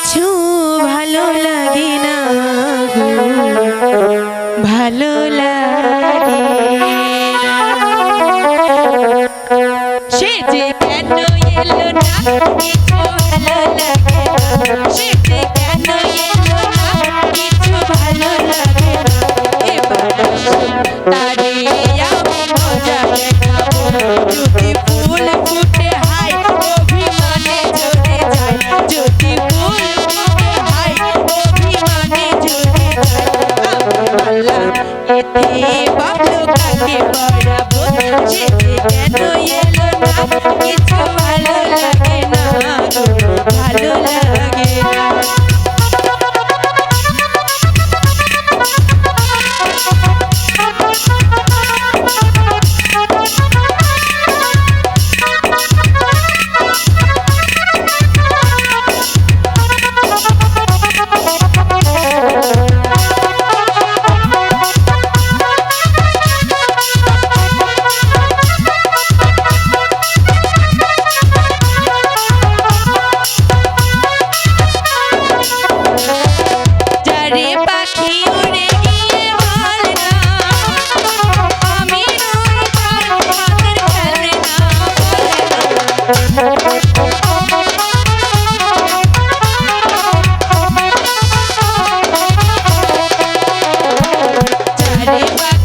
কিছু ভালো লাগে না ভালো লাগে সে যে কেন এলো না কিছু ভালো লাগে সে বাবলু কাকে পড়াবো যেতে কেন এলো না? কিছু Hey,